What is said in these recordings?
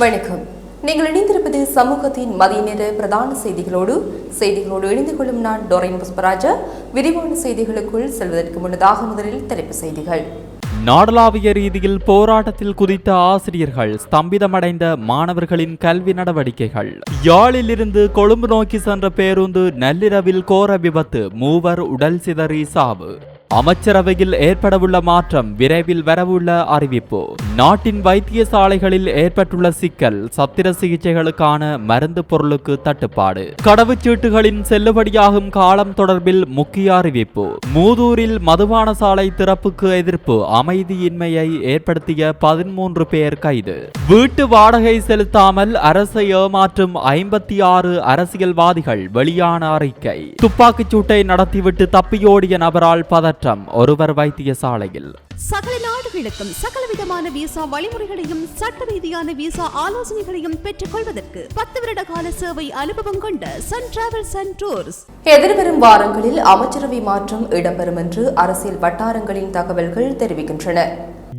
வணக்கம். நீங்கள் இணைந்திருப்பது சமூகத்தின் மதிய நேர பிரதான செய்திகளோடு செய்திகளோடு இணைந்து கொள்ளும் நான் டொரைன் புஷ்பராஜா. விரிவான செய்திகளுக்குள் செல்வதற்கு முன்னதாக முதலில் தலைப்பு செய்திகள். நாடளாவிய ரீதியில் போராட்டத்தில் குதித்த ஆசிரியர்கள் ஸ்தம்பிதமடைந்த மாணவர்களின் கல்வி நடவடிக்கைகள். யாழிலிருந்து கொழும்பு நோக்கி சென்ற பேருந்து நள்ளிரவில் கோர விபத்து மூவர் உடல் சிதறி சாவு. அமைச்சரவையில் ஏற்படவுள்ள மாற்றம் விரைவில் வரவுள்ள அறிவிப்பு. நாட்டின் வைத்தியசாலைகளில் ஏற்பட்டுள்ள சிக்கல் சத்திர சிகிச்சைகளுக்கான மருந்து பொருளுக்கு தட்டுப்பாடு. கடவுச்சீட்டுகளின் செல்லுபடியாகும் காலம் தொடர்பில் முக்கிய அறிவிப்பு. மூதூரில் மதுபான சாலை திறப்புக்கு எதிர்ப்பு அமைதியின்மையை ஏற்படுத்திய பதிமூன்று பேர் கைது. வீட்டு வாடகை செலுத்தாமல் அரசை ஏமாற்றும் ஐம்பத்தி ஆறு அரசியல்வாதிகள் வெளியான அறிக்கை. துப்பாக்கிச்சூட்டை நடத்திவிட்டு தப்பியோடிய நபரால் பதற்றம். ஒருவர் வைத்தியசாலையில் சகல நாடுகளுக்கும் சகலவிதமான விசா வழிமுறைகளையும் சட்ட ரீதியான விசா ஆலோசனைகளையும் பெற்றுக் கொள்வதற்கு பத்து வருட கால சேவை அனுபவம் கொண்ட சன் டிராவல்ஸ் அண்ட் டூர்ஸ் எதிர்வரும் வாரங்களில் அமைச்சரவை மாற்றம் இடம்பெறும் என்று அரசியல் வட்டாரங்களின் தகவல்கள் தெரிவிக்கின்றன.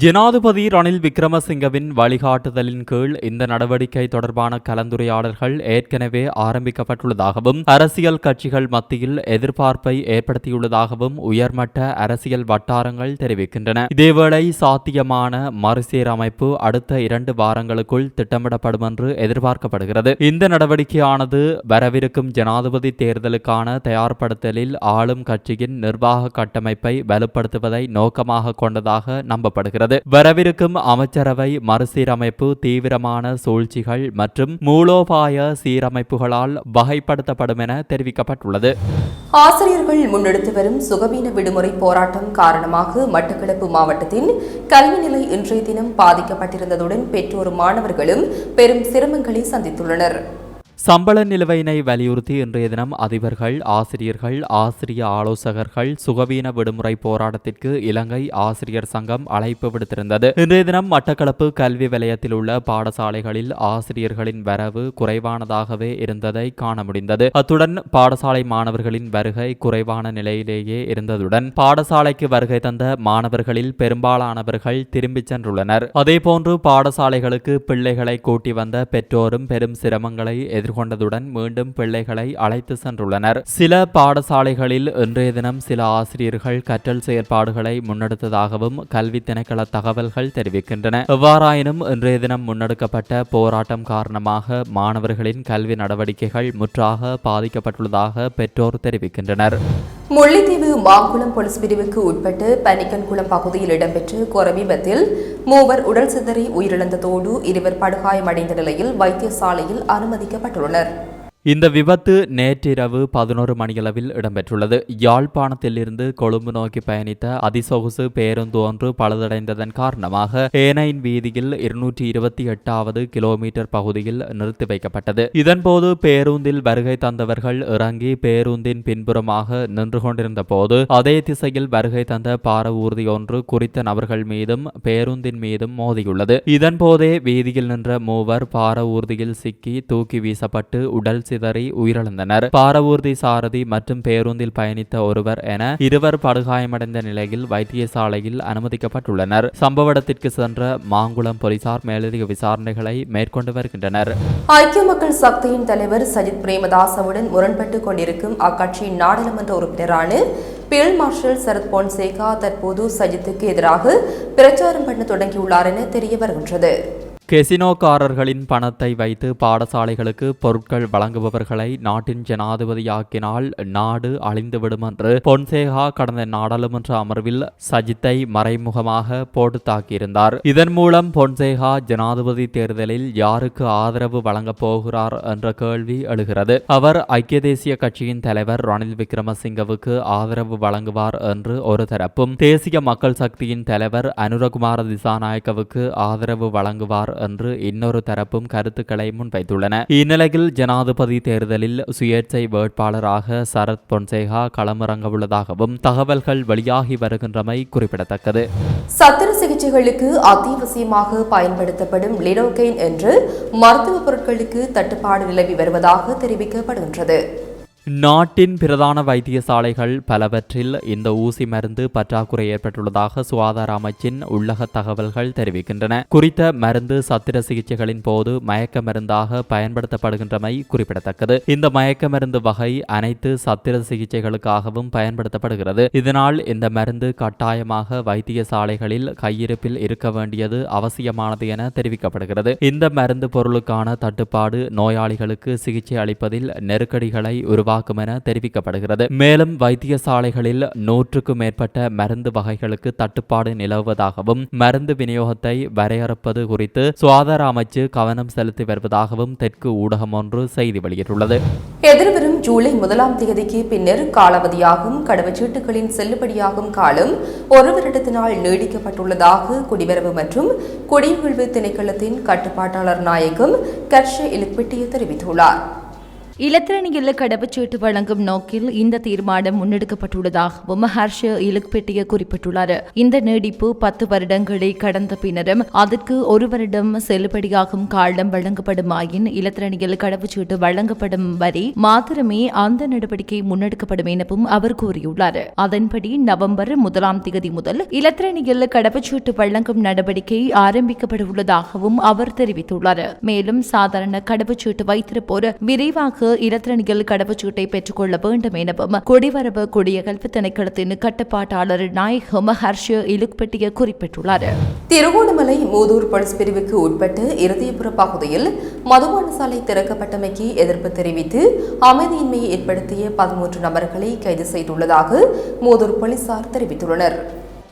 ஜனாதிபதி ரணில் விக்ரமசிங்கவின் வழிகாட்டுதலின் கீழ் இந்த நடவடிக்கை தொடர்பான கலந்துரையாடல்கள் ஏற்கனவே ஆரம்பிக்கப்பட்டுள்ளதாகவும் அரசியல் கட்சிகள் மத்தியில் எதிர்பார்ப்பை ஏற்படுத்தியுள்ளதாகவும் உயர்மட்ட அரசியல் வட்டாரங்கள் தெரிவிக்கின்றன. இதேவேளை சாத்தியமான மறுசீரமைப்பு அடுத்த இரண்டு வாரங்களுக்குள் திட்டமிடப்படும் என்று எதிர்பார்க்கப்படுகிறது. இந்த நடவடிக்கையானது வரவிருக்கும் ஜனாதிபதி தேர்தலுக்கான தயார்படுத்தலில் ஆளும் கட்சியின் நிர்வாக கட்டமைப்பை வலுப்படுத்துவதை நோக்கமாக கொண்டதாக நம்பப்படுகிறது. வரவிருக்கும் அமைச்சரவை மறுசீரமைப்பு தீவிரமான சூழ்ச்சிகள் மற்றும் மூலோபாய சீரமைப்புகளால் வகைப்படுத்தப்படும் என தெரிவிக்கப்பட்டுள்ளது. ஆசிரியர்கள் முன்னெடுத்து வரும் சுகவீன விடுமுறை போராட்டம் காரணமாக மட்டக்களப்பு மாவட்டத்தின் கல்வி நிலை இன்றைய தினம் பாதிக்கப்பட்டிருந்ததுடன் பெற்றோரும் மாணவர்களும் பெரும் சிரமங்களை சந்தித்துள்ளனர். சம்பள நிலுவையினை வலியுறுத்தி இன்றைய தினம் அதிபர்கள் ஆசிரியர்கள் ஆசிரிய ஆலோசகர்கள் சுகவீன விடுமுறை போராட்டத்திற்கு இலங்கை ஆசிரியர் சங்கம் அழைப்பு விடுத்திருந்தது. இன்றைய தினம் மட்டக்களப்பு கல்வி வலயத்தில் உள்ள பாடசாலைகளில் ஆசிரியர்களின் வரவு குறைவானதாகவே இருந்ததை காண முடிந்தது. அத்துடன் பாடசாலை மாணவர்களின் வருகை குறைவான நிலையிலேயே இருந்ததுடன் பாடசாலைக்கு வருகை தந்த மாணவர்களில் பெரும்பாலானவர்கள் திரும்பிச் சென்றுள்ளனர். அதேபோன்று பாடசாலைகளுக்கு பிள்ளைகளை கூட்டி வந்த பெற்றோரும் பெரும் சிரமங்களை எதிர்கொண்டதுடன் மீண்டும் பிள்ளைகளை அழைத்து சென்றுள்ளனர். சில பாடசாலைகளில் இன்றைய தினம் சில ஆசிரியர்கள் கற்றல் செயற்பாடுகளை முன்னெடுத்ததாகவும் கல்வி திணைக்கள தகவல்கள் தெரிவிக்கின்றன. எவ்வாறாயினும் இன்றைய தினம் முன்னெடுக்கப்பட்ட போராட்டம் காரணமாக மாணவர்களின் கல்வி நடவடிக்கைகள் முற்றாக பாதிக்கப்பட்டுள்ளதாக பெற்றோர் தெரிவிக்கின்றனர். முல்லைத்தீவு மாங்குளம் போலீஸ் பிரிவுக்கு உட்பட்டு பனிக்கன்குளம் பகுதியில் இடம்பெற்ற குரவிபத்தில் மூவர் உடல் சிதறி உயிரிழந்ததோடு இருவர் படுகாயமடைந்த நிலையில் வைத்தியசாலையில் அனுமதிக்கப்பட்டுள்ளனர். இந்த விபத்து நேற்றிரவு பதினோரு மணியளவில் இடம்பெற்றுள்ளது. யாழ்ப்பாணத்திலிருந்து கொழும்பு நோக்கி பயணித்த அதிசொகுசு பேருந்து ஒன்று பழுதடைந்ததன் காரணமாக ஏனையின் வீதியில் இருநூற்றி இருபத்தி எட்டாவது கிலோமீட்டர் பகுதியில் நிறுத்தி வைக்கப்பட்டது. இதன்போது பேருந்தில் வருகை தந்தவர்கள் இறங்கி பேருந்தின் பின்புறமாக நின்று கொண்டிருந்த போது அதே திசையில் வருகை தந்த பார ஊர்தி ஒன்று குறித்த நபர்கள் மீதும் பேருந்தின் மீதும் மோதியுள்ளது. இதன்போதே வீதியில் நின்ற மூவர் பார ஊர்தியில் சிக்கி தூக்கி வீசப்பட்டு உடல் சிதறி உயிரிழந்தனர். பாரவூர்தி சாரதி மற்றும் பேருந்தில் பயணித்த ஒருவர் என இருவர் படுகாயமடைந்த நிலையில் வைத்தியசாலையில் அனுமதிக்கப்பட்டுள்ளனர். சம்பவ இடத்திற்கு சென்ற மாங்குளம் போலீசார் மேலதிக விசாரணைகளை மேற்கொண்டு வருகின்றனர். ஐக்கிய மக்கள் சக்தியின் தலைவர் சஜித் பிரேமதாசவுடன் முரண்பட்டுக் கொண்டிருக்கும் அக்கட்சியின் நாடாளுமன்ற உறுப்பினரான பீல்ட் மார்ஷல் சரத் பொன்சேகா தற்போது சஜித்துக்கு எதிராக பிரச்சாரம் பண்ண தொடங்கியுள்ளார் என தெரிய வருகின்றது கெசினோக்காரர்களின் பணத்தை வைத்து பாடசாலைகளுக்கு பொருட்கள் வழங்குபவர்களை நாட்டின் ஜனாதிபதியாக்கினால் நாடு அழிந்துவிடும் என்று பொன்சேகா கடந்த நாடாளுமன்ற அமர்வில் சஜித்தை மறைமுகமாக போட்டு தாக்கியிருந்தார். இதன் மூலம் பொன்சேகா ஜனாதிபதி தேர்தலில் யாருக்கு ஆதரவு வழங்கப் போகிறார் என்ற கேள்வி எழுகிறது. அவர் ஐக்கிய தேசிய கட்சியின் தலைவர் ரணில் விக்ரமசிங்கவுக்கு ஆதரவு வழங்குவார் என்று ஒரு தரப்பும் தேசிய மக்கள் சக்தியின் தலைவர் அனுரகுமார திசாநாயக்கவுக்கு ஆதரவு வழங்குவார் என்று இன்னொரு தரப்பும் கருத்துக்களை முன்வைத்துள்ளன. இந்நிலையில் ஜனாதிபதி தேர்தலில் சுயேட்சை வேட்பாளராக சரத் பொன்சேகா களமிறங்கவுள்ளதாகவும் தகவல்கள் வெளியாகி வருகின்றமை குறிப்பிடத்தக்கது. சத்திர சிகிச்சைகளுக்கு அத்தியாவசியமாக பயன்படுத்தப்படும் லினோகெயின் என்று மருத்துவ பொருட்களுக்கு தட்டுப்பாடு நிலவி வருவதாக தெரிவிக்கப்படுகின்றது. நாட்டின் பிரதான வைத்தியசாலைகள் பலவற்றில் இந்த ஊசி மருந்து பற்றாக்குறை ஏற்பட்டுள்ளதாக சுகாதார அமைச்சின் உள்ளக தகவல்கள் தெரிவிக்கின்றன. குறித்த மருந்து சத்திர சிகிச்சைகளின் போது மயக்க மருந்தாக பயன்படுத்தப்படுகின்றமை குறிப்பிடத்தக்கது. இந்த மயக்க மருந்து வகை அனைத்து சத்திர சிகிச்சைகளுக்காகவும் பயன்படுத்தப்படுகிறது. இதனால் இந்த மருந்து கட்டாயமாக வைத்தியசாலைகளில் கையிருப்பில் இருக்க வேண்டியது அவசியமானது என தெரிவிக்கப்படுகிறது. இந்த மருந்து பொருளுக்கான தட்டுப்பாடு நோயாளிகளுக்கு சிகிச்சை அளிப்பதில் நெருக்கடிகளை உருவாக்கும் என தெரிவிக்கப்படுகிறது. மேலும் வைத்தியசாலைகளில் நூற்றுக்கும் மேற்பட்ட மருந்து வகைகளுக்கு தட்டுப்பாடு நிலவுவதாகவும் மருந்து விநியோகத்தை வரையறுப்பது குறித்து சுகாதார அமைச்சு கவனம் செலுத்தி வருவதாகவும் தெற்கு ஊடகம் ஒன்று செய்தி வெளியிட்டுள்ளது. எதிர்வரும் ஜூலை முதலாம் தேதிக்கு பின்னர் காலாவதியாகும் கடவுச்சீட்டுகளின் செல்லுபடியாகும் காலம் ஒரு வருடத்தினால் நீடிக்கப்பட்டுள்ளதாக குடிவரவு மற்றும் குடியுழ்வு திணைக்களத்தின் கட்டுப்பாட்டாளர் நாயகம் கர்ஷ இலுப்பிட்டிய தெரிவித்துள்ளார். இலத்திரனியில் கடவுச்சீட்டு வழங்கும் நோக்கில் இந்த தீர்மானம் முன்னெடுக்கப்பட்டுள்ளதாகவும் ஹர்ஷ இலுக்பெட்டிய குறிப்பிட்டுள்ளார். இந்த நீடிப்பு பத்து வருடங்களை கடந்த பின்னரும் அதற்கு ஒரு வருடம் செல்லுபடியாகும் காலம் வழங்கப்படுமாயின் இலத்திரனியில் கடவுச்சீட்டு வழங்கப்படும் வரை மாத்திரமே அந்த நடவடிக்கை முன்னெடுக்கப்படும் எனவும் அவர் கூறியுள்ளார். அதன்படி நவம்பர் முதலாம் தேதி முதல் இலத்திரனியில் கடவுச்சீட்டு வழங்கும் நடவடிக்கை ஆரம்பிக்கப்பட உள்ளதாகவும் அவர் தெரிவித்துள்ளார். மேலும் சாதாரண கடவுச்சீட்டு வைத்திருப்போர் விரைவாக இலத்திரனியல் கடவுச்சீட்டை பெற்றுக்கொள்ள வேண்டும் எனவும் குடிவரவு குடியகல்வி திணைக்களத்தின் கட்டுப்பாட்டாளர் நாயகம் ஹர்ஷ இலுக்பெட்டிய குறிப்பிட்டுள்ளார். திருகோணமலை மூதூர் போலீஸ் பிரிவுக்கு உட்பட்டு இருதயபுர பகுதியில் மதுபான சாலை திறக்கப்பட்டமைக்கு எதிர்ப்பு தெரிவித்து அமைதியின்மையை ஏற்படுத்திய பதிமூன்று நபர்களை கைது செய்துள்ளதாக மூதூர் போலீசார் தெரிவித்துள்ளனர்.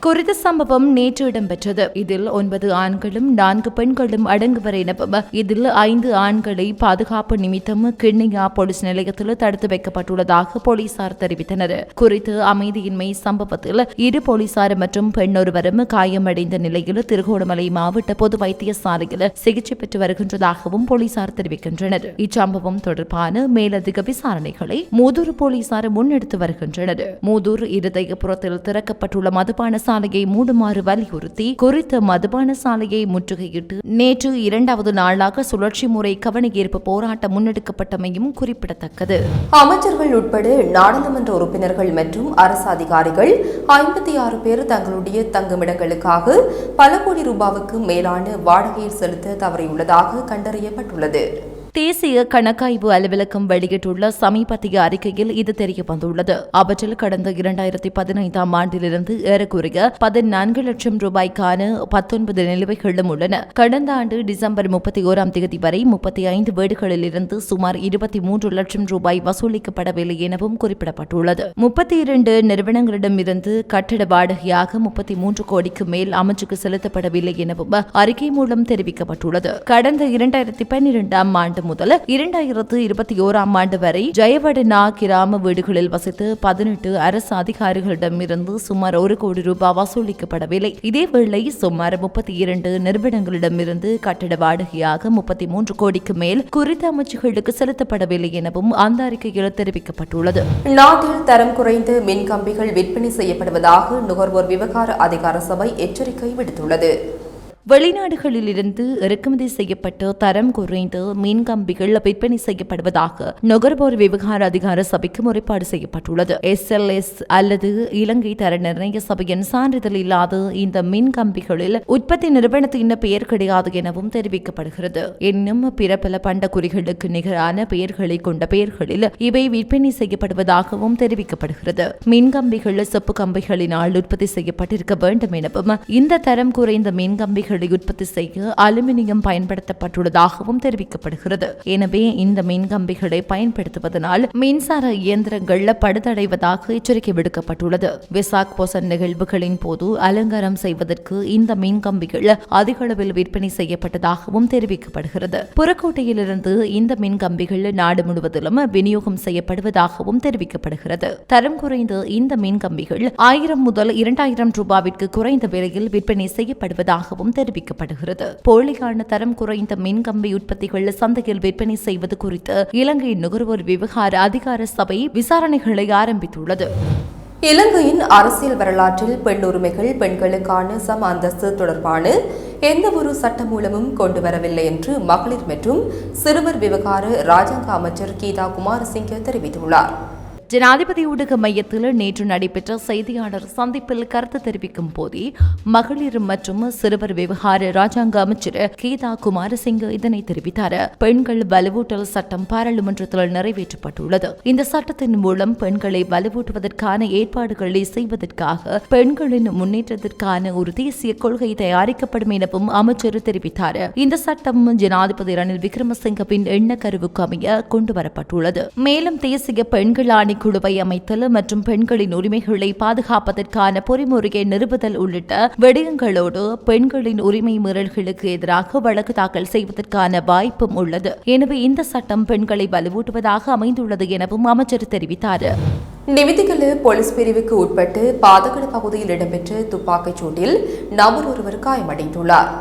குறித்த சம்பவம் நேற்று இடம்பெற்றது. இதில் ஒன்பது ஆண்களும் நான்கு பெண்களும் அடங்குவர் எனவும் இதில் ஐந்து ஆண்களை பாதுகாப்பு நிமித்தம் கிண்ணியா போலீஸ் நிலையத்தில் தடுத்து வைக்கப்பட்டுள்ளதாக போலீசார் தெரிவித்தனர். குறித்து அமைதியின்மை சம்பவத்தில் இரு போலீசார் மற்றும் பெண் ஒருவரும் காயமடைந்த நிலையில் திருகோணமலை மாவட்ட பொது வைத்தியசாலையில் சிகிச்சை பெற்று வருகின்றதாகவும் போலீசார் தெரிவிக்கின்றனர். இச்சம்பவம் தொடர்பான மேலதிக விசாரணைகளை மூதூர் போலீசார் முன்னெடுத்து வருகின்றனர். மூதூர் இருதயபுரத்தில் திறக்கப்பட்டுள்ள மதுபான சாலையை மூடுமாறு வலியுறுத்தி குறித்த மதுபான சாலையை முற்றுகையிட்டு நேற்று இரண்டாவது நாளாக சுழற்சி முறை கவனஈர்ப்பு போராட்டம் முன்னெடுக்கப்பட்டமையும் குறிப்பிடத்தக்கது. அமைச்சர்கள் உட்பட நாடாளுமன்ற உறுப்பினர்கள் மற்றும் அரசு அதிகாரிகள் ஐம்பத்தி ஆறு பேர் தங்களுடைய தங்குமிடங்களுக்காக பல கோடி ரூபாவுக்கு மேலான வாடகையை செலுத்த தவறியுள்ளதாக கண்டறியப்பட்டுள்ளது. தேசிய கணக்காய்வு அலுவலகம் வெளியிட்டுள்ள சமீபத்திய அறிக்கையில் இது தெரிய வந்துள்ளது அவற்றில் கடந்த இரண்டாயிரத்தி பதினைந்தாம் ஆண்டிலிருந்து ஏறக்குறைய பதினான்கு லட்சம் ரூபாய்க்கான பத்தொன்பது நிலுவைகளும் உள்ளன. கடந்த ஆண்டு டிசம்பர் முப்பத்தி ஓராம் தேதி வரை முப்பத்தி ஐந்து வீடுகளில் இருந்து சுமார் இருபத்தி மூன்று லட்சம் ரூபாய் வசூலிக்கப்படவில்லை எனவும் குறிப்பிடப்பட்டுள்ளது. முப்பத்தி இரண்டு நிறுவனங்களிடமிருந்து கட்டட வாடகையாக முப்பத்தி மூன்று கோடிக்கு மேல் அமைச்சுக்கு செலுத்தப்படவில்லை எனவும் அறிக்கை மூலம் தெரிவிக்கப்பட்டுள்ளது. கடந்த இரண்டாயிரத்தி பன்னிரெண்டாம் ஆண்டு ஆண்டு முதல் இரண்டாயிரத்து இருபத்தி ஓராம் ஆண்டு வரை ஜெயவடனா கிராம வீடுகளில் வசித்து பதினெட்டு அரசு அதிகாரிகளிடமிருந்து சுமார் ஒரு கோடி ரூபாய் வசூலிக்கப்படவில்லை. இதேவேளை சுமார் முப்பத்தி இரண்டு நிறுவனங்களிடமிருந்து கட்டட வாடகையாக முப்பத்தி மூன்று கோடிக்கு மேல் குறித்த அமைச்சுகளுக்கு செலுத்தப்படவில்லை எனவும் அந்த அறிக்கையில் தெரிவிக்கப்பட்டுள்ளது. நாட்டில் தரம் குறைந்து மின் கம்பிகள் விற்பனை செய்யப்படுவதாக நுகர்வோர் விவகார அதிகார சபை எச்சரிக்கை விடுத்துள்ளது. வெளிநாடுகளிலிருந்து இறக்குமதி செய்யப்பட்டு தரம் குறைந்து மீன் கம்பிகள் விற்பனை செய்யப்படுவதாக நுகர்வோர் விவகார அதிகார சபைக்கு முறைப்பாடு செய்யப்பட்டுள்ளது. எஸ் அல்லது இலங்கை தர நிர்ணய சபையின் சான்றிதழ் இல்லாத இந்த மின் கம்பிகளில் உற்பத்தி நிறுவனத்தின் பெயர் கிடையாது எனவும் தெரிவிக்கப்படுகிறது. இன்னும் பிற பல பண்டக்குறிகளுக்கு நிகரான பெயர்களை கொண்ட பெயர்களில் இவை விற்பனை செய்யப்படுவதாகவும் தெரிவிக்கப்படுகிறது. மின் கம்பிகள் செப்பு கம்பிகளினால் உற்பத்தி செய்யப்பட்டிருக்க வேண்டும் எனவும் இந்த தரம் குறைந்த மின் பொருட்களை உற்பத்தி செய்ய அலுமினியம் பயன்படுத்தப்பட்டுள்ளதாகவும் தெரிவிக்கப்படுகிறது. எனவே இந்த மின்கம்பிகளை பயன்படுத்துவதனால் மின்சார இயந்திரங்கள் படுதடைவதாக எச்சரிக்கை விடுக்கப்பட்டுள்ளது. விசாக் போசன் நிகழ்வுகளின் போது அலங்காரம் செய்வதற்கு இந்த மின்கம்பிகள் அதிக அளவில் விற்பனை செய்யப்பட்டதாகவும் தெரிவிக்கப்படுகிறது. புறக்கோட்டையிலிருந்து இந்த மின்கம்பிகள் நாடு முழுவதிலும் விநியோகம் செய்யப்படுவதாகவும் தெரிவிக்கப்படுகிறது. தரம் குறைந்த இந்த மின்கம்பிகள் ஆயிரம் முதல் இரண்டாயிரம் ரூபாவிற்கு குறைந்த விலையில் விற்பனை செய்யப்படுவதாகவும் தெரிவிக்கப்படுகிறது. போலியான தரம் குறைந்த மின் கம்பி உற்பத்திகள் சந்தையில் விற்பனை செய்வது குறித்து இலங்கை நுகர்வோர் விவகார அதிகார சபை விசாரணைகளை ஆரம்பித்துள்ளது. இலங்கையின் அரசியல் வரலாற்றில் பெண் உரிமைகள் பெண்களுக்கான சம அந்தஸ்து தொடர்பான எந்தவொரு சட்ட மூலமும் கொண்டு வரவில்லை என்று மகளிர் மற்றும் சிறுவர் விவகார ராஜாங்க அமைச்சர் கீதா குமாரசிங்க தெரிவித்துள்ளார். ஜனாதிபதி ஊடக மையத்தில் நேற்று நடைபெற்ற செய்தியாளர் சந்திப்பில் கருத்து தெரிவிக்கும் போதே மகளிர் மற்றும் சிறுவர் விவகார ராஜாங்க அமைச்சர் கீதா குமாரசிங்க இதனை தெரிவித்தார். பெண்கள் வலுவூட்டல் சட்டம் பாராளுமன்றத்தில் நிறைவேற்றப்பட்டுள்ளது. இந்த சட்டத்தின் மூலம் பெண்களை வலுவூட்டுவதற்கான ஏற்பாடுகளை செய்வதற்காக பெண்களின் முன்னேற்றத்திற்கான ஒரு தேசிய கொள்கை தயாரிக்கப்படும் எனவும் அமைச்சர் தெரிவித்தார். இந்த சட்டம் ஜனாதிபதி ரணில் விக்ரமசிங்கவின் எண்ணக்கருவுக்கு அமைய கொண்டு வரப்பட்டுள்ளது மேலும் தேசிய பெண்கள் ஆணைக்குழுவை அமைத்தல் மற்றும் பெண்களின் உரிமைகளை பாதுகாப்பதற்கான பொறிமுறையை நிறுவுதல் உள்ளிட்ட விடயங்களோடு பெண்களின் உரிமை மீறல்களுக்கு எதிராக வழக்கு தாக்கல் செய்வதற்கான வாய்ப்பும் உள்ளது. எனவே இந்த சட்டம் பெண்களை வலுவூட்டுவதாக அமைந்துள்ளது எனவும் அமைச்சர் தெரிவித்தார். நிமித்திகல போலீஸ் பிரிவுக்கு உட்பட்டு பாதகடு பகுதியில் இடம்பெற்ற துப்பாக்கிச் சூட்டில் நபர் ஒருவர் காயமடைந்துள்ளார்.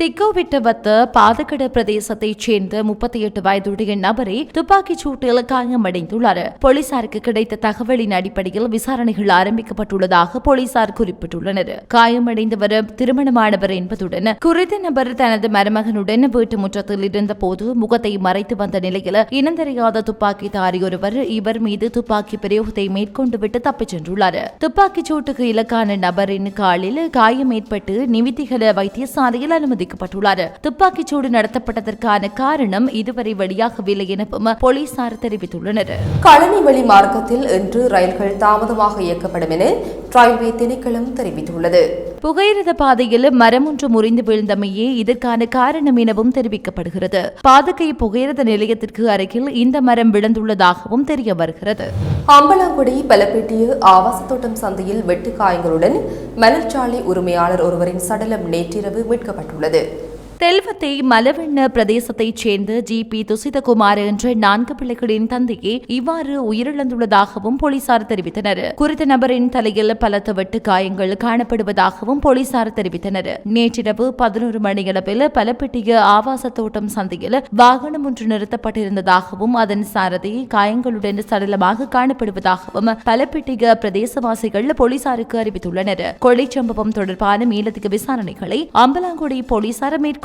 திக்கோவிட்டவத்த பாதகட பிரதேசத்தைச் சேர்ந்த முப்பத்தி எட்டு வயதுடைய நபரை துப்பாக்கிச் சூட்டில் காயமடைந்துள்ளார். போலீசாருக்கு கிடைத்த தகவலின் அடிப்படையில் விசாரணைகள் ஆரம்பிக்கப்பட்டுள்ளதாக போலீசார் குறிப்பிட்டுள்ளனர். காயமடைந்தவர் திருமணமானவர் என்பதுடன் குறித்த நபர் தனது மருமகனுடன் வீட்டு முற்றத்தில் இருந்தபோது முகத்தை மறைத்து வந்த நிலையில் இனந்தெரியாத துப்பாக்கி ஒருவர் இவர் மீது துப்பாக்கி பிரயோகத்தை மேற்கொண்டு விட்டு தப்பிச் சென்றுள்ளார். துப்பாக்கிச் சூட்டுக்கு இலக்கான நபரின் காலில் காயம் ஏற்பட்டு நிமித்திகல வைத்தியசாலையில் அனுமதி துப்பாக்கிச் சூடு நடத்தப்பட்டதற்கான காரணம் இதுவரை வெளியாகவில்லை எனவும் போலீசார் தெரிவித்துள்ளனர். கழனி வழி மார்க்கத்தில் இன்று ரயில்கள் தாமதமாக இயக்கப்படும் என ரயில்வே திணைக்களம் தெரிவித்துள்ளது. புகையிரத பாதையில் மரம் ஒன்று முறிந்து விழுந்தமையே இதற்கான காரணம் எனவும் தெரிவிக்கப்படுகிறது. பாதுகை புகையிரத நிலையத்திற்கு அருகில் இந்த மரம் விழுந்துள்ளதாகவும் தெரிய வருகிறது. அம்பலாங்குடி பலப்பேட்டிய ஆவாச தோட்டம் சந்தையில் வெட்டு காயங்களுடன் மலர்ச்சாலை உரிமையாளர் ஒருவரின் சடலம் நேற்றிரவு மீட்கப்பட்டுள்ளது. தெல்வத்தை மலவெண்ண பிரதேசத்தைச் சேர்ந்த ஜி பி துசிதகுமார் என்ற நான்கு பிள்ளைகளின் தந்தையே இவ்வாறு உயிரிழந்துள்ளதாகவும் போலீசார் தெரிவித்தனர். குறித்த நபரின் தலையில் பலத்த வெட்டு காயங்கள் காணப்படுவதாகவும் போலீசார் தெரிவித்தனர். நேற்றிரவு பதினோரு மணியளவில் பலப்பெட்டிய ஆவாச தோட்டம் சந்தையில் வாகனம் ஒன்று நிறுத்தப்பட்டிருந்ததாகவும் அதன் சாரதி காயங்களுடன் சடலமாக காணப்படுவதாகவும் பலப்பெட்டிய பிரதேசவாசிகள் போலீசாருக்கு அறிவித்துள்ளனர். கொலை சம்பவம் தொடர்பான மேலதிக விசாரணைகளை அம்பலாங்குடி போலீசார் மேற்கொண்டு